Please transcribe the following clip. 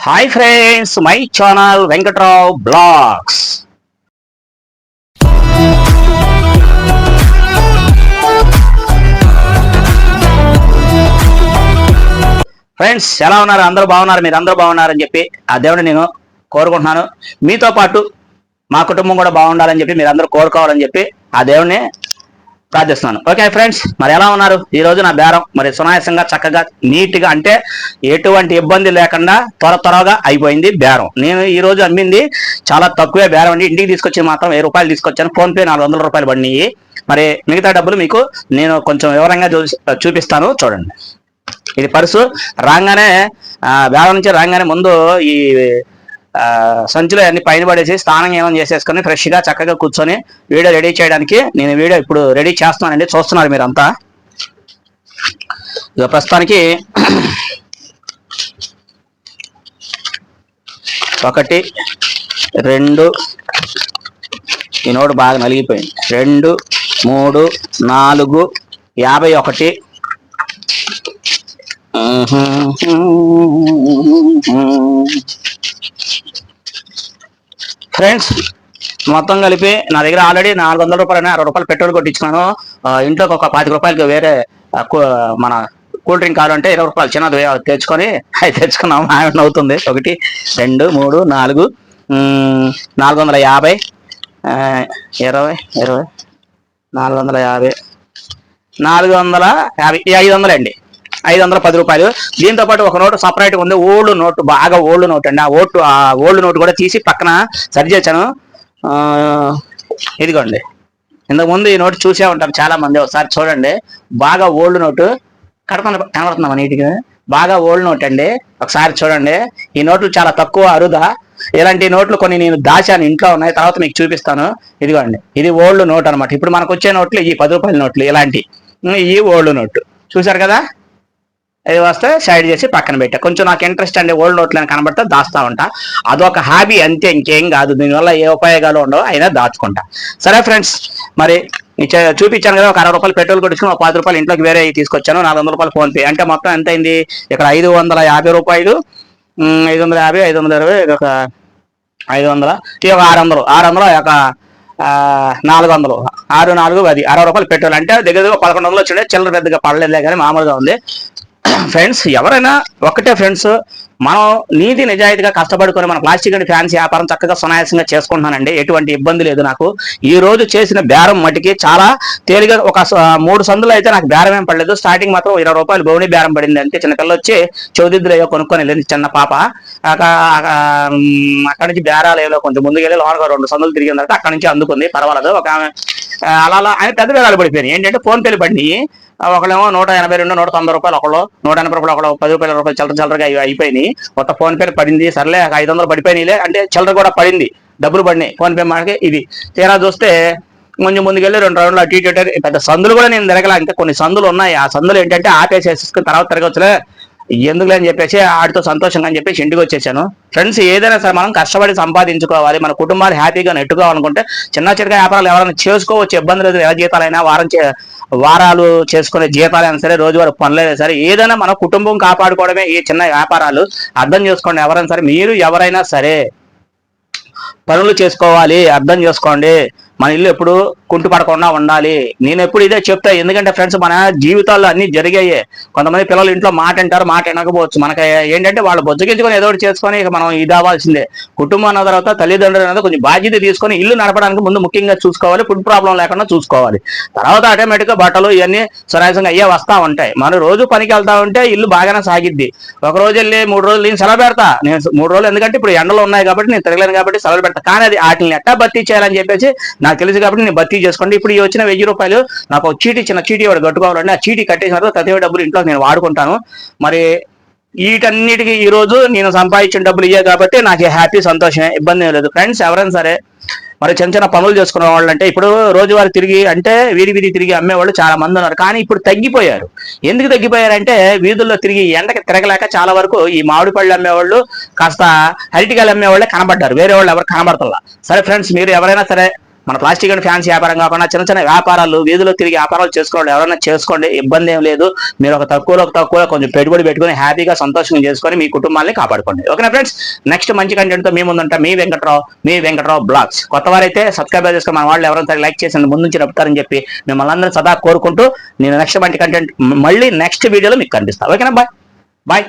Hi friends my channel Venkatrao blogs friends ఎలా ఉన్నారు? అందరూ బాగున్నారు? మీరు అందరూ బాగున్నారని చెప్పి ఆ దేవుడిని నేను కోరుకుంటున్నాను. మీతో పాటు మా కుటుంబం కూడా బాగుండాలని చెప్పి మీరు అందరూ కోరుకోవాలని చెప్పి ఆ దేవుడిని ప్రార్థిస్తున్నాను. ఓకే ఫ్రెండ్స్ మరి ఎలా ఉన్నారు? ఈ రోజు నా బేరం మరి సునాయాసంగా చక్కగా నీట్గా అంటే ఎటువంటి ఇబ్బంది లేకుండా త్వర త్వరగా అయిపోయింది బేరం. నేను ఈ రోజు అమ్మింది చాలా తక్కువే బేరం అండి. ఇంటికి తీసుకొచ్చి మాత్రం వెయ్యి రూపాయలు తీసుకొచ్చాను. ఫోన్ పే నాలుగు వందల రూపాయలు పడినాయి. మరి మిగతా డబ్బులు మీకు నేను కొంచెం వివరంగా చూపిస్తాను. చూడండి. ఇది పర్సు. రాగానే బేరం నుంచి రాగానే ముందు ఈ సంచిలో అన్ని పైన పడేసి స్నానం ఏమైనా చేసేసుకొని ఫ్రెష్గా చక్కగా కూర్చొని వీడియో రెడీ చేయడానికి నేను వీడియో ఇప్పుడు రెడీ చేస్తున్నానండి. చూస్తున్నారు మీరంతా. ఇక ప్రస్తుతానికి ఒకటి రెండు ఈ నోటు బాగా నలిగిపోయింది. రెండు మూడు నాలుగు యాభై ఒకటి. ఫ్రెండ్స్ మొత్తం కలిపి నా దగ్గర ఆల్రెడీ నాలుగు వందల రూపాయలు అరవై రూపాయలు పెట్రోల్ కొట్టించుకున్నాను. ఇంట్లో ఇంట్లోకి ఒక పాతిక రూపాయలకి వేరే కూ- మన కూల్ డ్రింక్ కావాలంటే ఇరవై రూపాయలు చిన్నది తెచ్చుకొని అవి తెచ్చుకున్నాం. ఆయన అవుతుంది ఒకటి రెండు మూడు నాలుగు నాలుగు వందల యాభై ఇరవై ఇరవై నాలుగు వందల యాభై నాలుగు వందల యాభై ఐదు వందలు అండి ఐదు వందల పది రూపాయలు. దీంతో పాటు ఒక నోటు సపరేట్ ఉంది. ఓల్డ్ నోటు బాగా ఓల్డ్ నోట్ అండి. ఆ ఓటు ఆ ఓల్డ్ నోటు కూడా తీసి పక్కన సరి చేశాను. ఇదిగోండి. ఇంతకుముందు ఈ నోటు చూసే ఉంటారు చాలా మంది ఒకసారి చూడండి. బాగా ఓల్డ్ నోటు. కడపన కనబడుతున్నాం నీటిగా బాగా ఓల్డ్ నోట్ అండి. ఒకసారి చూడండి. ఈ నోట్లు చాలా తక్కువ అరుదా. ఇలాంటి నోట్లు కొన్ని నేను దాచాను. ఇంట్లో ఉన్నాయి. తర్వాత మీకు చూపిస్తాను. ఇదిగోండి. ఇది ఓల్డ్ నోట్ అన్నమాట. ఇప్పుడు మనకు వచ్చే నోట్లు ఈ పది రూపాయల నోట్లు ఇలాంటి. ఈ ఓల్డ్ నోట్. చూసారు కదా? ఇది వస్తే సైడ్ చేసి పక్కన పెట్టా. కొంచెం నాకు ఇంట్రెస్ట్ అండి ఓల్డ్ నోట్లను కనబడితే దాస్తా ఉంటా. అదొక హాబీ అంతే ఇంకేం కాదు. దీనివల్ల ఏ ఉపయోగాలు ఉండవు అయినా దాచుకుంటా. సరే ఫ్రెండ్స్ మరి చూపించాను కదా ఒక అరవై రూపాయలు పెట్రోల్ కొట్టుకుని ఒక పది రూపాయలు ఇంట్లోకి వేరే తీసుకొచ్చాను. నాలుగు వందల రూపాయలు ఫోన్ పే. అంటే మొత్తం ఎంత అయింది? ఇక్కడ ఐదు వందల యాభై రూపాయలు. ఐదు వందల యాభై ఐదు వందల ఇరవై ఒక ఐదు వందల ఒక ఆరు వందలు. ఆరు వందలు ఒక నాలుగు వందలు. ఆరు నాలుగు అది అరవై రూపాయలు పెట్రోల్. అంటే దగ్గర దగ్గర పదకొండు వందలు వచ్చిండే. చిల్లర పెద్దగా పడలేదులే కానీ మామూలుగా ఉంది. ఫ్రెండ్స్ ఎవరైనా ఒకటే ఫ్రెండ్స్ మనం నీతి నిజాయితీగా కష్టపడుకొని మన ప్లాస్టిక్ అండ్ ఫ్యాన్స్ వ్యాపారం చక్కగా సునాయాసంగా చేసుకుంటున్నానండి. ఎటువంటి ఇబ్బంది లేదు నాకు. ఈ రోజు చేసిన బేరం మటుకి చాలా తేలిగా ఒక స- మూడు సందులు అయితే నాకు బేరం ఏం పడలేదు. స్టార్టింగ్ మాత్రం ఇరవై రూపాయలు గౌని బేరం పడింది అంతే. చిన్న పిల్లలు వచ్చి చౌదిద్దులు కొనుక్కొని వెళ్ళింది చిన్న పాప. అక- అక్కడి నుంచి బేరాలయలో కొంచెం ముందుకు వెళ్ళి లోనగా రెండు సందులు తిరిగిన తర్వాత అక్కడ నుంచి అందుకుంది. పర్వాలేదు. ఒక అలా అలా ఆయన పెద్ద బేరాలు పడిపోయినాయి. ఏంటంటే ఫోన్ పేలు పడినాయి. ఒకళ్ళేమో నూట ఎనభై రెండు నూట తొంభై రూపాయలు ఒకళ్ళు నూట ఎనభై రూపాయలు ఒకళ్ళు పది రూపాయల రూపాయలు చిల్లర చిల్లరగా అయిపోయినాయి. కొత్త ఫోన్ పే పడింది సర్లే ఒక ఐదు వందలు పడిపోయినాయిలే అంటే చిల్లర కూడా పడింది. డబ్బులు పడినాయి ఫోన్ పే మనకి ఇది తీరా చూస్తే కొంచెం ముందుకెళ్ళి రెండు రౌండ్లు అటు ఇటు పెద్ద సందులు కూడా నేను తిరగల. ఇంకా కొన్ని సందులు ఉన్నాయి. ఆ సందులు ఏంటంటే ఆపేసేసుకుని తర్వాత తిరగచ్చులే. ఎందుకులే అని చెప్పేసి ఆడితో సంతోషంగా అని చెప్పేసి ఇంటికి వచ్చేసాను. ఫ్రెండ్స్ ఏదైనా సరే మనం కష్టపడి సంపాదించుకోవాలి. మన కుటుంబాలు హ్యాపీగా నెట్టుకోవాలనుకుంటే చిన్న చిన్న వ్యాపారాలు ఎవరైనా చేసుకోవచ్చు. ఇబ్బంది లేదు. ఎలా జీతాలైనా వారం చే- వారాలు చేసుకునే జీతాలైనా సరే రోజువారి పనులైనా సరే ఏదైనా మన కుటుంబం కాపాడుకోవడమే ఈ చిన్న వ్యాపారాలు. అర్థం చేసుకోండి ఎవరైనా సరే మీరు ఎవరైనా సరే పనులు చేసుకోవాలి. అర్థం చేసుకోండి. మన ఇల్లు ఎప్పుడు కుంటుపడకుండా ఉండాలి. నేను ఎప్పుడు ఇదే చెప్తా ఎందుకంటే ఫ్రెండ్స్ మన జీవితాల్లో అన్ని జరిగాయి. కొంతమంది పిల్లలు ఇంట్లో మాట అంటారు మాట వినకపోవచ్చు. మనకి ఏంటంటే వాళ్ళు బొజ్జగించుకొని ఏదో ఒకటి చేసుకొని ఇక మనం ఇది అవ్వాల్సిందే కుటుంబం అన్న తర్వాత తల్లిదండ్రులు అనేది కొంచెం బాధ్యత తీసుకొని ఇల్లు నడపడానికి ముందు ముఖ్యంగా చూసుకోవాలి ఫుడ్ ప్రాబ్లం లేకుండా చూసుకోవాలి. తర్వాత ఆటోమేటిక్గా బట్టలు ఇవన్నీ సునాయాసంగా అయ్యే వస్తా ఉంటాయి. మనం రోజు పనికి వెళ్తా ఉంటే ఇల్లు బాగానే సాగిద్ది. ఒక రోజు వెళ్ళి మూడు రోజులు నేను సెలవు పెడతా. నేను మూడు రోజులు ఎందుకంటే ఇప్పుడు ఎండలు ఉన్నాయి కాబట్టి నేను తిరగలేను కాబట్టి సెలవు పెడతా. కానీ అది వాటిని ఎట్టా భర్తీ చేయాలని చెప్పేసి నాకు తెలుసు కాబట్టి నేను భర్తీ చేసుకోండి. ఇప్పుడు ఈ వచ్చిన వెయ్యి రూపాయలు నాకు ఒక చీటీ చిన్న చీటీ వాడు కట్టుకోవాలండి ఆ చీటీ కట్టేసిన తర్వాత ప్రతి డబ్బులు ఇంట్లో నేను వాడుకుంటాను. మరి వీటన్నిటికీ ఈ రోజు నేను సంపాదించిన డబ్బులు ఇయ్యే కాబట్టి నాకు హ్యాపీ సంతోషమే ఇబ్బంది లేదు. ఫ్రెండ్స్ ఎవరైనా సరే మరి చిన్న చిన్న పనులు చేసుకునే వాళ్ళు అంటే ఇప్పుడు రోజువారీ తిరిగి అంటే వీధి వీధి తిరిగి అమ్మేవాళ్ళు చాలా మంది ఉన్నారు. కానీ ఇప్పుడు తగ్గిపోయారు. ఎందుకు తగ్గిపోయారంటే వీధుల్లో తిరిగి ఎండకి తిరగలేక చాలా వరకు ఈ మామిడి పళ్ళు అమ్మేవాళ్ళు కాస్త అరటికాయలు అమ్మేవాళ్ళే కనబడ్డారు. వేరే వాళ్ళు ఎవరు కనబడతల్లా సరే ఫ్రెండ్స్ మీరు ఎవరైనా సరే మన ప్లాస్టిక్ అండ్ ఫ్యాన్స్ వ్యాపారం కాకుండా చిన్న చిన్న వ్యాపారాలు వీధిలో తిరిగి వ్యాపారాలు చేసుకోవాలి ఎవరైనా చేసుకోండి ఇబ్బంది ఏం లేదు. మీరు ఒక తక్కువలో ఒక తక్కువ కొంచెం పెట్టుబడి పెట్టుకుని హ్యాపీగా సంతోషంగా చేసుకొని మీ కుటుంబాన్ని కాపాడుకోండి. ఓకేనా ఫ్రెండ్స్? నెక్స్ట్ మంచి కంటెంట్తో మీ ముందుంటా మీ వెంకట్రావు మీ వెంకట్రావు బ్లాగ్స్. కొత్త వారైతే సబ్స్క్రైబ్ చేసుకుని మన వాళ్ళు ఎవరైనా లైక్ చేసి ముందు నుంచి నడుపుతారని చెప్పి మిమ్మల్ని అందరూ సదా కోరుకుంటూ నేను నెక్స్ట్ మంచి కంటెంట్ మళ్ళీ నెక్స్ట్ వీడియోలో మీకు కనిపిస్తాను ఓకేనా? బాయ్. బాయ్.